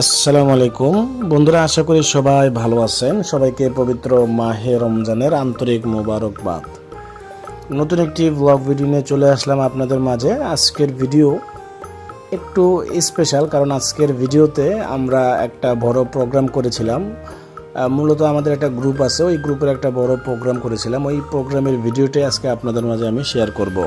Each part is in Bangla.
আসসালামু আলাইকুম বন্ধুরা, আশা করি সবাই ভালো আছেন। সবাইকে পবিত্র মাহে রমজানের আন্তরিক মোবারকবাদ। নতুন একটি ব্লগ ভিডিও নিয়ে চলে আসলাম আপনাদের মাঝে। আজকের ভিডিও একটু স্পেশাল কারণ আজকের ভিডিওতে আমরা একটা বড় প্রোগ্রাম করেছিলাম। মূলত আমাদের একটা গ্রুপ আছে। ওই গ্রুপের একটা বড় প্রোগ্রাম করেছিলাম। ওই প্রোগ্রামের ভিডিওটাই আজকে আপনাদের মাঝে আমি শেয়ার করব।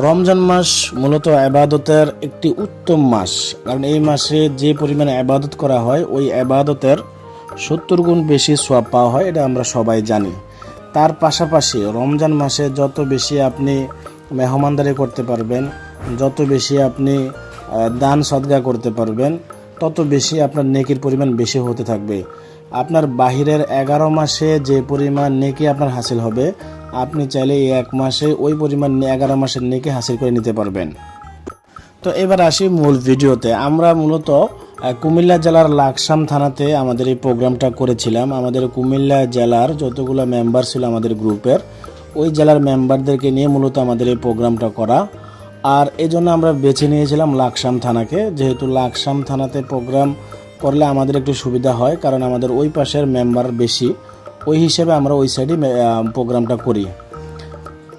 রমজান মাস মূলত আবাদতের একটি উত্তম মাস। কারণ এই মাসে যে পরিমাণে আবাদত করা হয়, ওই আবাদতের সত্তর গুণ বেশি সোয়াব পাওয়া হয়, এটা আমরা সবাই জানি। তার পাশাপাশি রমজান মাসে যত বেশি আপনি মেহমানদারি করতে পারবেন, যত বেশি আপনি দান সদগা করতে পারবেন, তত বেশি আপনার নেকির পরিমাণ বেশি হতে থাকবে। আপনার বাহিরের এগারো মাসে যে পরিমাণ নেকি আপনার হাসিল হবে আপনি চাইলে এই এক মাসে ওই পরিমাণ এগারো মাসের নেকি হাসিল করে নিতে পারবেন। তো এবার আসি মূল ভিডিওতে। আমরা মূলত কুমিল্লা জেলার লাকসাম থানাতে আমাদের এই প্রোগ্রামটা করেছিলাম। আমাদের কুমিল্লা জেলার যতগুলো মেম্বার ছিল আমাদের গ্রুপের ওই জেলার মেম্বারদেরকে নিয়ে মূলত আমাদের এই প্রোগ্রামটা করা। আর এই জন্য আমরা বেছে নিয়েছিলাম লাকসাম থানাকে। যেহেতু লাকসাম থানাতে প্রোগ্রাম করলে আমাদের একটু সুবিধা হয়, কারণ আমাদের ওই পাশের মেম্বার বেশি। ওই হিসেবে আমরা ওই সাইডে প্রোগ্রামটা করি।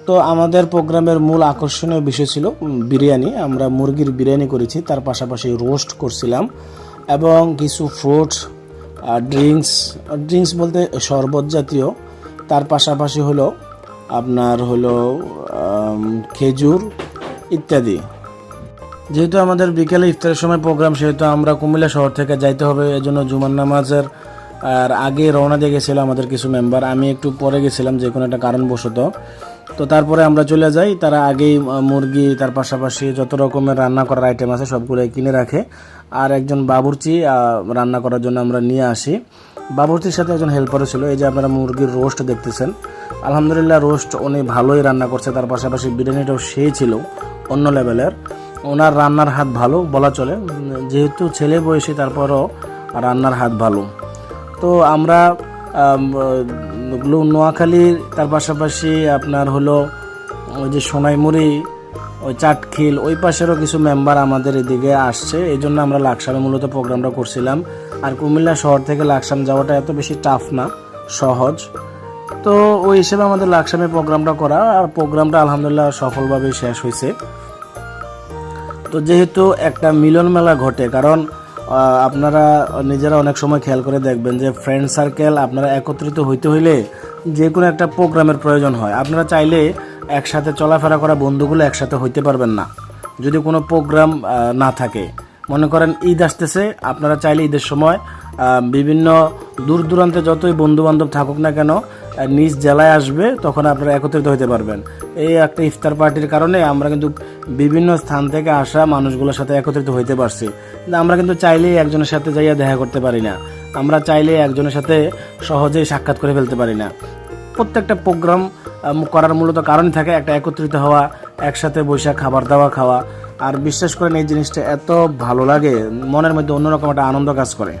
তো আমাদের প্রোগ্রামের মূল আকর্ষণীয় বিষয় ছিল বিরিয়ানি। আমরা মুরগির বিরিয়ানি করেছি, তার পাশাপাশি রোস্ট করছিলাম। এবং কিছু ফ্রুটস ড্রিঙ্কস ড্রিঙ্কস বলতে শরবত জাতীয়। তার পাশাপাশি হলো আপনার হলো খেজুর ইত্যাদি। যেহেতু আমাদের বিকেলে ইফতারের সময় প্রোগ্রাম সেহেতু আমরা কুমিল্লা শহর থেকে যাইতে হবে। এজন্য জুমার নামাজের আর আগে রওনা দিয়ে গেছিল আমাদের কিছু মেম্বার আমি একটু পরে গেছিলাম, যে কোনো একটা কারণবশত। তো তারপরে আমরা চলে যাই, তারা আগেই মুরগি, তার পাশাপাশি যত রকমের রান্না করার আইটেম আছে সবগুলো কিনে রাখে। আর একজন বাবুর্চি রান্না করার জন্য আমরা নিয়ে আসি। বাবুর্চির সাথে একজন হেল্পারও ছিল, এই যে আপনারা মুরগির রোস্ট দেখতেছেন। আলহামদুলিল্লাহ রোস্ট উনি ভালোই রান্না করছে, তার পাশাপাশি বিরিয়ানিটাও সেই ছিল, অন্য লেভেলের ওনার রান্নার হাত ভালো, বলা চলে। যেহেতু ছেলে বয়সী, তারপরও রান্নার হাত ভালো। তো আমরা আম, ওগুলো নোয়াখালী তার পাশাপাশি আপনার হলো ওই যে সোনাইমুড়ি ওই চাটখিল ওই পাশেরও কিছু মেম্বার আমাদের এদিকে আসছে। এই জন্য আমরা লাকসামে মূলত প্রোগ্রামটা করছিলাম। আর কুমিল্লা শহর থেকে লাকসাম যাওয়াটা এত বেশি টাফ না সহজ। তো ওই হিসেবে আমাদের লাকসামে প্রোগ্রামটা করা আর প্রোগ্রামটা আলহামদুলিল্লাহ সফলভাবে শেষ হয়েছে। তো যেহেতু একটা মিলন মেলা ঘটে কারণ আপনারা নিজেরা অনেক সময় খেয়াল করে দেখবেন যে ফ্রেন্ড সার্কেল আপনারা একত্রিত হইতে হইলে যে কোনো একটা প্রোগ্রামের প্রয়োজন হয়। আপনারা চাইলে একসাথে চলাফেরা করা বন্ধুগুলো একসাথে হইতে পারবেন না। যদি কোনো প্রোগ্রাম না থাকে। মনে করেন ঈদ আসতেছে, আপনারা চাইলে ঈদের সময় বিভিন্ন দূর দূরান্তে যতই বন্ধু বান্ধব থাকুক না কেন নিজ জেলায় আসবে, তখন আপনারা একত্রিত হতে পারবেন। এই একটা ইফতার পার্টির কারণে আমরা কিন্তু বিভিন্ন স্থান থেকে আসা মানুষগুলোর সাথে একত্রিত হইতে পারছি। আমরা কিন্তু চাইলেই একজনের সাথে যাইয়া দেখা করতে পারি না। আমরা চাইলে একজনের সাথে সহজেই সাক্ষাৎ করে ফেলতে পারি না। প্রত্যেকটা প্রোগ্রাম করার মূলত কারণ থাকে একটা একত্রিত হওয়া, একসাথে বসে খাবার দাওয়া খাওয়া। আর বিশ্বাস করেন, এই জিনিসটা এত ভালো লাগে, মনের মধ্যে অন্যরকম একটা আনন্দ কাজ করে।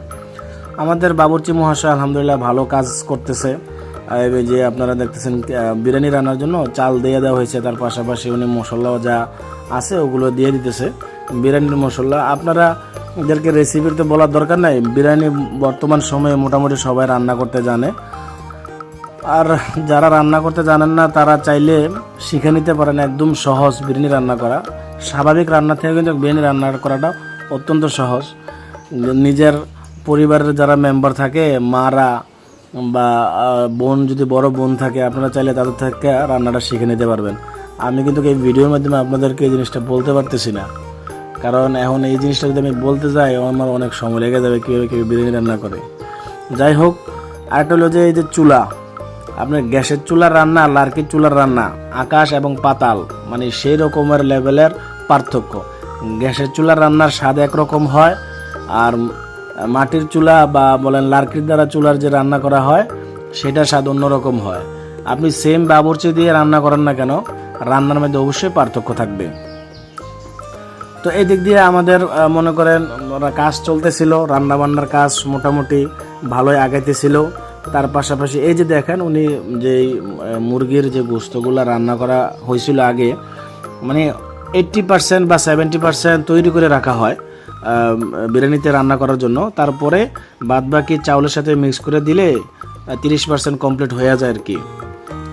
আমাদের বাবুর্চি মহাশয় আলহামদুলিল্লাহ ভালো কাজ করতেছে। যে আপনারা দেখতেছেন বিরিয়ানি রান্নার জন্য চাল দিয়ে দেওয়া হয়েছে, তার পাশাপাশি উনি মশলাও যা আছে ওগুলো দিয়ে দিতেছে। বিরিয়ানির মশলা, আপনারা এদেরকে রেসিপির তো বলার দরকার নাই। বিরিয়ানি বর্তমান সময়ে মোটামুটি সবাই রান্না করতে জানে। আর যারা রান্না করতে জানেন না, তারা চাইলে শিখে নিতে পারেন একদম সহজ বিরিয়ানি রান্না করা। স্বাভাবিক রান্না থেকে কিন্তু বিরিয়ানি রান্না করাটা অত্যন্ত সহজ। নিজের পরিবারের যারা মেম্বার থাকে, মারা বা বোন, যদি বড় বোন থাকে, আপনারা চাইলে তাদের থেকে রান্নাটা শিখে নিতে পারবেন। আমি কিন্তু এই ভিডিওর মাধ্যমে আপনাদেরকে এই জিনিসটা বলতে পারতেছি না। কারণ এখন এই জিনিসটা যদি আমি বলতে যাই, আমার অনেক সময় লেগে যাবে কীভাবে কেউ বিরিয়ানি রান্না করে। যাই হোক, আরেকটা হলো যে এই যে চুলা। আপনার গ্যাসের চুলার রান্না আর লার্কির চুলার রান্না, আকাশ এবং পাতাল মানে সেই রকমের লেভেলের পার্থক্য। গ্যাসের চুলার রান্নার স্বাদ একরকম হয়, আর মাটির চুলা বা বলেন লার্কির দ্বারা চুলার যে রান্না করা হয়, সেটা স্বাদ অন্যরকম হয়। আপনি সেম বাবুর্চি দিয়ে রান্না করেন না কেন, রান্নার মধ্যে অবশ্যই পার্থক্য থাকবে। তো এই দিক দিয়ে আমাদের মনে করেন কাজ চলতেছিল রান্না বান্নার কাজ মোটামুটি ভালোই আগাইতেছিল। তার পাশাপাশি এই যে দেখেন, উনি যে মুরগির যে গোস্তগুলো রান্না করা হয়েছিল আগে মানে এইট্টি পার্সেন্ট বা সেভেন্টি পার্সেন্ট তৈরি করে রাখা হয়। বিরিয়ানিতে রান্না করার জন্য। তারপরে বাদ বাকি চাউলের সাথে মিক্স করে দিলে তিরিশ পার্সেন্ট কমপ্লিট হয়ে যায় আর কি।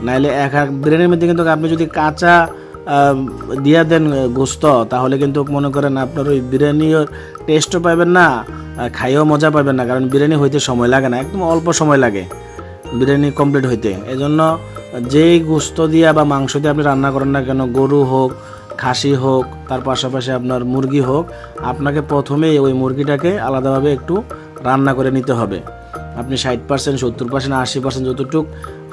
নাইলে এক এক বিরিয়ানির মধ্যে কিন্তু আপনি যদি কাঁচা দিয়া দেন গোস্ত, তাহলে কিন্তু মনে করেন আপনার ওই বিরিয়ানির টেস্টও পাবেন না খাইয়েও মজা পাবেন না, কারণ বিরিয়ানি হইতে সময় লাগে না, একদম অল্প সময় লাগে বিরিয়ানি কমপ্লিট হইতে। এজন্য যেই গোস্ত দিয়া বা মাংস দিয়ে আপনি রান্না করেন না কেন, গরু হোক খাসি হোক, তার পাশাপাশি আপনার মুরগি হোক, আপনাকে প্রথমেই ওই মুরগিটাকে আলাদাভাবে একটু রান্না করে নিতে হবে। আপনি ষাট পার্সেন্ট, সত্তর পার্সেন্ট, আশি পার্সেন্ট যতটুক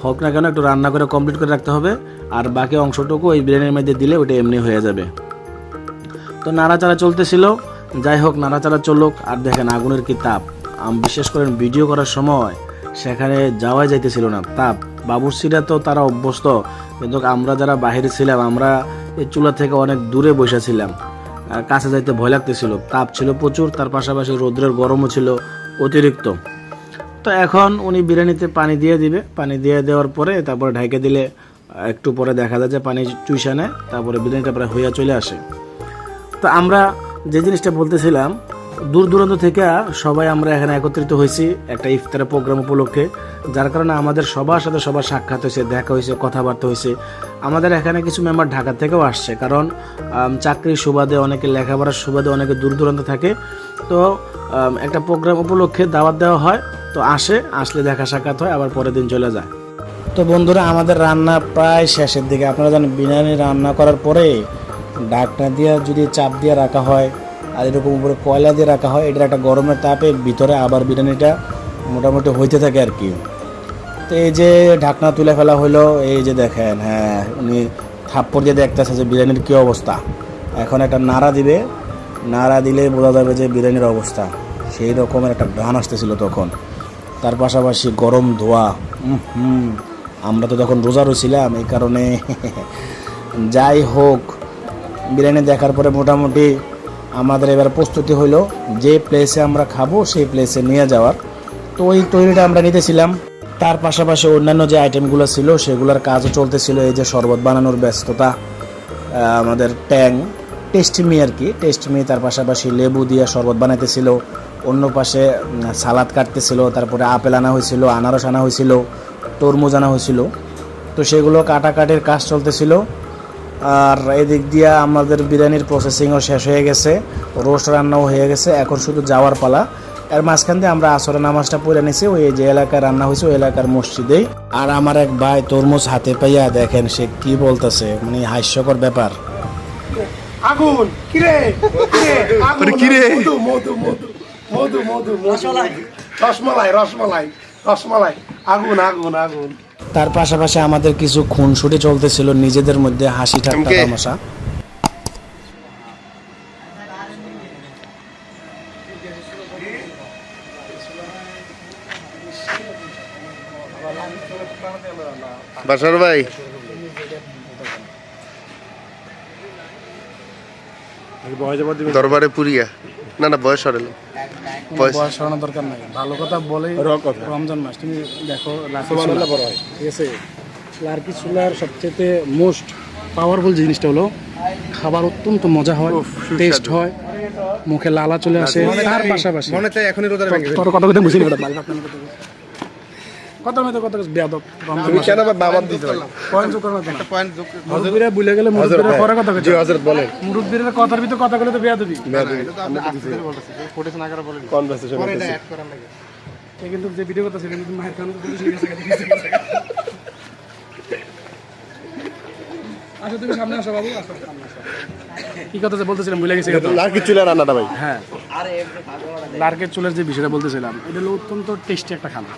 হোক না কেন একটু রান্না করে কমপ্লিট করে রাখতে হবে, আর বাকি অংশটুকু ওই বিরিয়ানির মধ্যে দিলে ওটা এমনি হয়ে যাবে। তো নাড়াচাড়া চলতেছিল, যাই হোক নাড়াচাড়া চলুক, আর দেখেন আগুনের কি তাপ। আম- বিশেষ করে ভিডিও করার সময় সেখানে যাওয়া যাইতেছিল না, তাপ। বাবুর্চিরা তো তারা অভ্যস্ত। কিন্তু আমরা যারা বাইরে ছিলাম, আমরা এই চুলা থেকে অনেক দূরে বসেছিলাম কাছে যাইতে ভয় লাগতেছিল। তাপ ছিল প্রচুর, তার পাশাপাশি রৌদ্রের গরমও ছিল অতিরিক্ত। তো এখন উনি বিরিয়ানিতে পানি দিয়ে দিবে। পানি দিয়ে দেওয়ার পরে তারপরে ঢাইকে দিলে একটু পরে দেখা যায় যে পানি চুইসা নেয়। তারপরে বিরিয়ানিটা প্রায় হইয়া চলে আসে। তো আমরা যে জিনিসটা বলতেছিলাম দূর দূরান্ত থেকে সবাই আমরা এখানে একত্রিত হয়েছি একটা ইফতারের প্রোগ্রাম উপলক্ষে, যার কারণে আমাদের সবার সাথে সবার সাক্ষাৎ হয়েছে, দেখা হয়েছে, কথাবার্তা হয়েছে। আমাদের এখানে কিছু মেম্বার ঢাকা থেকেও আসছে, কারণ চাকরির সুবাদে অনেকে, লেখাপড়ার সুবাদে অনেকে দূর দূরান্ত থাকে। তো একটা প্রোগ্রাম উপলক্ষে দাওয়াত দেওয়া হয়, তো আসে, আসলে দেখা সাক্ষাৎ হয়, আবার পরের দিন চলে যায়। তো বন্ধুরা, আমাদের রান্না প্রায় শেষের দিকে। আপনারা জানেন, বিরিয়ানি রান্না করার পরে ডাকনা দিয়ে যদি চাপ দিয়ে রাখা হয় আর এরকম উপরে কয়লা দিয়ে রাখা হয়, এটার একটা গরমের তাপে ভিতরে আবার বিরিয়ানিটা মোটামুটি হইতে থাকে আর কি। তো এই যে ঢাকনা তুলে ফেলা হলো এই যে দেখেন হ্যাঁ উনি থাপ্পড় দিয়ে দেখতেছে যে বিরিয়ানির কী অবস্থা। এখন একটা নাড়া দিবে, নাড়া দিলে বোঝা যাবে যে বিরিয়ানির অবস্থা। সেই রকমের একটা গান আসতেছিল তখন। তার পাশাপাশি গরম ধোয়া হুম, আমরা তো তখন রোজা রয়েছিলাম এই কারণে যাই হোক, বিরিয়ানি দেখার পরে মোটামুটি আমাদের এবার প্রস্তুতি হলো যে প্লেসে আমরা খাব, সেই প্লেসে নিয়ে যাওয়ার। তো ওই তৈরিটা আমরা নিতেছিলাম। তার পাশাপাশি অন্যান্য যে আইটেমগুলো ছিল, সেগুলোর কাজও চলতেছিল। এই যে শরবত বানানোর ব্যস্ততা আমাদের ট্যাং টেস্টমি আর কি। টেস্টমি তার পাশাপাশি লেবু দিয়ে শরবত বানাইতেছিল। অন্য পাশে সালাদ কাটতেছিল, তারপরে আপেল আনা হয়েছিল, আনারস আনা হয়েছিল, তরমুজ আনা হয়েছিল। তো সেগুলো কাটাকাটির কাজ চলতেছিল। আর এদিক দিয়ে আমাদের বিরিয়ানির প্রসেসিংও শেষ হয়ে গেছে রোস্ট রান্নাও হয়ে গেছে এখন শুধু যাওয়ার পালা। এর মাঝখান দিয়ে আমরা আসরের নামাজটা পড়ে নিছি ওই যে এলাকায় রান্না হয়েছে ওই এলাকার মসজিদেই। আর আমার এক ভাই তরমুজ হাতে পাইয়া দেখেন সে কি বলতেছে মানে হাস্যকর ব্যাপার। আগুন কিরে? কিরে? আগুন কিরে? মধু মধু মধু মধু মধু রসমালাই রসমালাই রসমালাই রসমালাই। আগুন আগুন আগুন। তার পাশাপাশি আমাদের কিছু খুনসুটি চলতেছিল নিজেদের মধ্যে হাসি ঠাট্টা? তামাশা বাসার ভাই দরবারে পুরিয়া। না না বয়স সরেল। বয়স। সরানোর দরকার নাই। ভালো কথা বলে রমজান মাস। তুমি দেখো ঠিক আছে? লার্কি চুলার সবচেয়ে মোস্ট পাওয়ারফুল জিনিসটা হলো খাবার অত্যন্ত মজা হয় টেস্ট হয় মুখে লালা চলে আসে তার পাশাপাশি। মনে চাই এখনই রোজা ভেঙে তোর কথা কথা বুঝিনি কথা কথা কথা বেয়াদব তুমি কেন আবার দিতে পয়েন্ট যোগ করার না পয়েন্ট মুরব্বীরা ভুলে গেলে মুরব্বীরা পরে কথা জি হযরত বলেন। মুরব্বীরা কথার ভিতর কথা বলে তো বেয়াদবি। কনভারসেশন এ কিন্তু যে ভিডিও কথা ছিল কিন্তু মায়ের কারণে পুলিশ নিয়ে গেছে আচ্ছা তুমি সামনে আসো বাবু আসো সামনে আসো। কি কথা যে বলতেছিলাম ভুলে গেছি কথা। লাকি চুলা রান্নাটা ভাই। হ্যাঁ। লার্কের চুলের যে বিষয়টা বলতেছিলাম এটা হলো অত্যন্ত টেস্টি একটা খানা।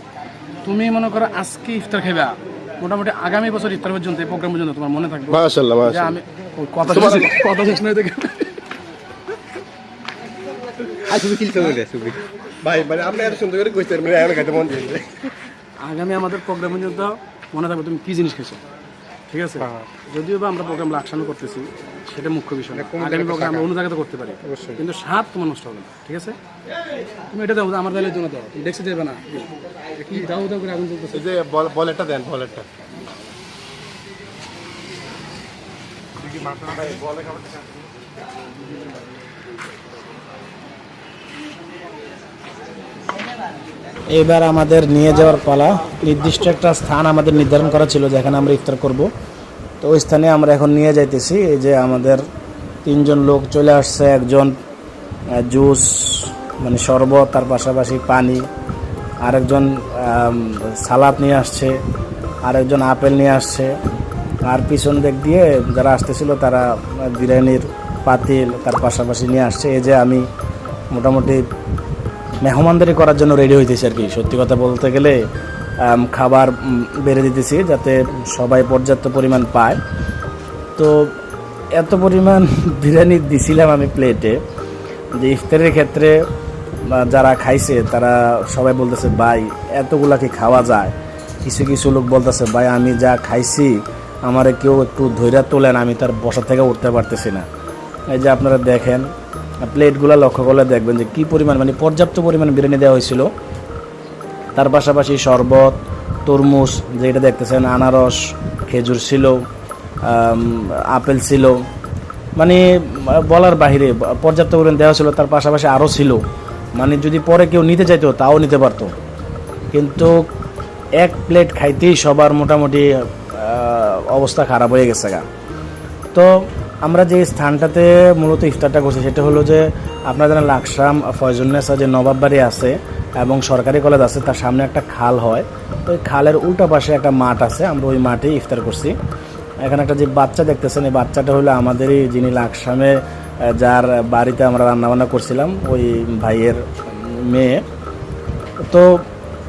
তুমি মনে করো আজকে ইফতার খাইবা? মোটামুটি আগামী বছর ইফতার পর্যন্ত এই প্রোগ্রাম পর্যন্ত তোমার মনে থাকবে? মাশাআল্লাহ মাশাআল্লাহ। আমি ওই কথা শেষ- কথা শেষ নয় থেকে ভাই মানে আপনি এত সুন্দর করে কইছেন মানে আমি খাইতে মন দিয়েছে আগামী আমাদের প্রোগ্রাম পর্যন্ত মনে থাকবে তুমি কি জিনিস খেয়েছো ঠিক আছে? যদিও বা আমরা প্রোগ্রাম লাকসানো করতেছি সেটা মুখ্য বিষয়। আগামী প্রোগ্রাম আমরা অন্য জায়গাতে করতে পারি। কিন্তু স্বাদ তোমার নষ্ট হবে না ঠিক আছে? তুমি এটা দাও আমার দালের জন্য দাও। তুমি দেখতে দেবে না। কি দাও দাও করে আগুন চলতেছে যে বলেটটা দেন বলেটটা এবার আমাদের নিয়ে যাওয়ার পালা। নির্দিষ্ট একটা স্থান আমাদের নির্ধারণ করা ছিল যেখানে আমরা ইফতার করব। তো ওই স্থানে আমরা এখন নিয়ে যাইতেছি। এই যে আমাদের তিনজন লোক চলে আসছে, একজন জুস মানে শরবত, তার পাশাপাশি পানি। আরেকজন সালাদ নিয়ে আসছে, আরেকজন আপেল নিয়ে আসছে। আর পিছন দিক দিয়ে যারা আসতেছিল, তারা বিরিয়ানির পাতিল তার পাশাপাশি নিয়ে আসছে। এই যে আমি মোটামুটি মেহমানদারি করার জন্য রেডি হইতেছি আর কি। সত্যি কথা বলতে গেলে খাবার বেড়ে দিতেছি যাতে সবাই পর্যাপ্ত পরিমাণ পায়। তো এত পরিমাণ বিরিয়ানি দিছিলাম আমি প্লেটে যে ইফতারের ক্ষেত্রে যারা খাইছে, তারা সবাই বলতেছে, ভাই, এতগুলা কি খাওয়া যায়? কিছু কিছু লোক বলতেছে, ভাই, আমি যা খাইছি, আমারে কেউ একটু ধৈর্য তোলেন, আমি তার বসা থেকে উঠতে পারতেছি না। এই যে আপনারা দেখেন, প্লেটগুলো লক্ষ্য করলে দেখবেন যে কী পরিমাণ মানে পর্যাপ্ত পরিমাণ বিরিয়ানি দেওয়া হয়েছিল। তার পাশাপাশি শরবত, তরমুজ, যেটা দেখতেছেন, আনারস, খেজুর ছিল আপেল ছিল। মানে বলার বাহিরে, পর্যাপ্ত পরিমাণ দেওয়া ছিল, তার পাশাপাশি আরও ছিল। মানে যদি পরে কেউ নিতে চাইতো, তাও নিতে পারতো। কিন্তু এক প্লেট খাইতেই সবার মোটামুটি অবস্থা খারাপ হয়ে গেছে গা। তো, আমরা যে স্থানটাতে মূলত ইফতারটা করছি, সেটা হলো যে, আপনারা জানেন লাকসাম ফয়জুন্নেসা যে নবাববাড়ি আছে এবং সরকারি কলেজ আছে, তার সামনে একটা খাল হয়। ওই খালের উল্টা পাশে একটা মাঠ আছে, আমরা ওই মাঠে ইফতার করছি। এখানে একটা যে বাচ্চা দেখতেছেন, এই বাচ্চাটা হলো আমাদেরই যিনি লাকসামে যার বাড়িতে আমরা রান্নাবান্না করছিলাম, ওই ভাইয়ের মেয়ে। তো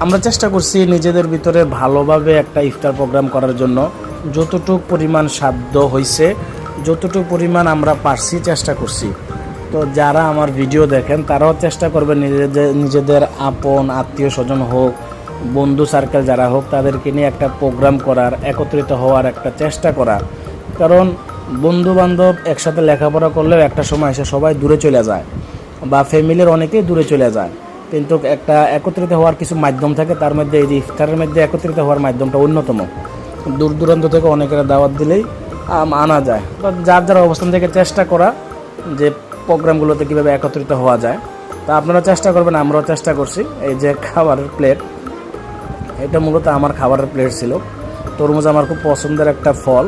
আমরা চেষ্টা করছি নিজেদের ভিতরে ভালোভাবে একটা ইফতার প্রোগ্রাম করার জন্য। যতটুকু পরিমাণ সাধ্য হয়েছে যতটুকু পরিমাণ আমরা পারছি, চেষ্টা করছি। তো যারা আমার ভিডিও দেখেন, তারাও চেষ্টা করবেন নিজেদের নিজেদের আপন, আত্মীয় স্বজন হোক, বন্ধু সার্কেল যারা হোক, তাদেরকে নিয়ে একটা প্রোগ্রাম করার, একত্রিত হওয়ার একটা চেষ্টা করার। কারণ বন্ধু বান্ধব একসাথে লেখাপড়া করলেও একটা সময় এসে সবাই দূরে চলে যায় বা ফ্যামিলির অনেকেই দূরে চলে যায়। কিন্তু একটা একত্রিত হওয়ার কিছু মাধ্যম থাকে, তার মধ্যে এই ইফতারের মধ্যে একত্রিত হওয়ার মাধ্যমটা অন্যতম। দূর দূরান্ত থেকে অনেকের দাওয়াত দিলেই আনা যায়। যার যার অবস্থান থেকে চেষ্টা করা যে প্রোগ্রামগুলোতে কীভাবে একত্রিত হওয়া যায়। তা আপনারা চেষ্টা করবেন, আমরাও চেষ্টা করছি। এই যে খাবারের প্লেট এটা মূলত আমার খাবারের প্লেট ছিল। তরমুজ আমার খুব পছন্দের একটা ফল।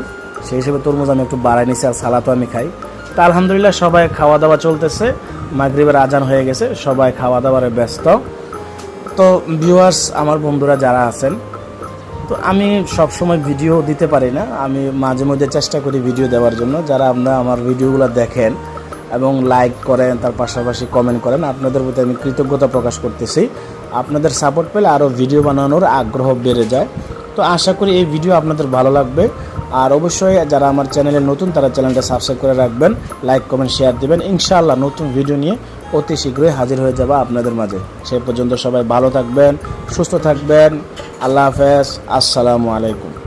সেই হিসেবে তরমুজ আমি একটু বাড়াই নিছি আর সালাতও আমি খাই। তা আলহামদুলিল্লাহ সবাই খাওয়া দাওয়া চলতেছে। মাগরিবের আজান হয়ে গেছে, সবাই খাওয়া দাওয়ারে ব্যস্ত। তো ভিউয়ার্স আমার বন্ধুরা যারা আছেন, তো আমি সব সময় ভিডিও দিতে পারি না। আমি মাঝে মধ্যে চেষ্টা করি ভিডিও দেওয়ার জন্য। যারা আপনারা আমার ভিডিওগুলো দেখেন এবং লাইক করেন, তার পাশাপাশি কমেন্ট করেন। আপনাদের প্রতি আমি কৃতজ্ঞতা প্রকাশ করতেছি। আপনাদের সাপোর্ট পেলে আরও ভিডিও বানানোর আগ্রহ বেড়ে যায়। তো আশা করি এই ভিডিও আপনাদের ভালো লাগবে। আর অবশ্যই যারা আমার চ্যানেলে নতুন, তারা চ্যানেলটা সাবস্ক্রাইব করে রাখবেন লাইক কমেন্ট শেয়ার দিবেন। ইনশাআল্লাহ নতুন ভিডিও নিয়ে অতি শীঘ্রই হাজির হয়ে যাবা আপনাদের মাঝে। সেই পর্যন্ত সবাই ভালো থাকবেন, সুস্থ থাকবেন। আল্লাহ হাফেজ। আসসালামু আলাইকুম।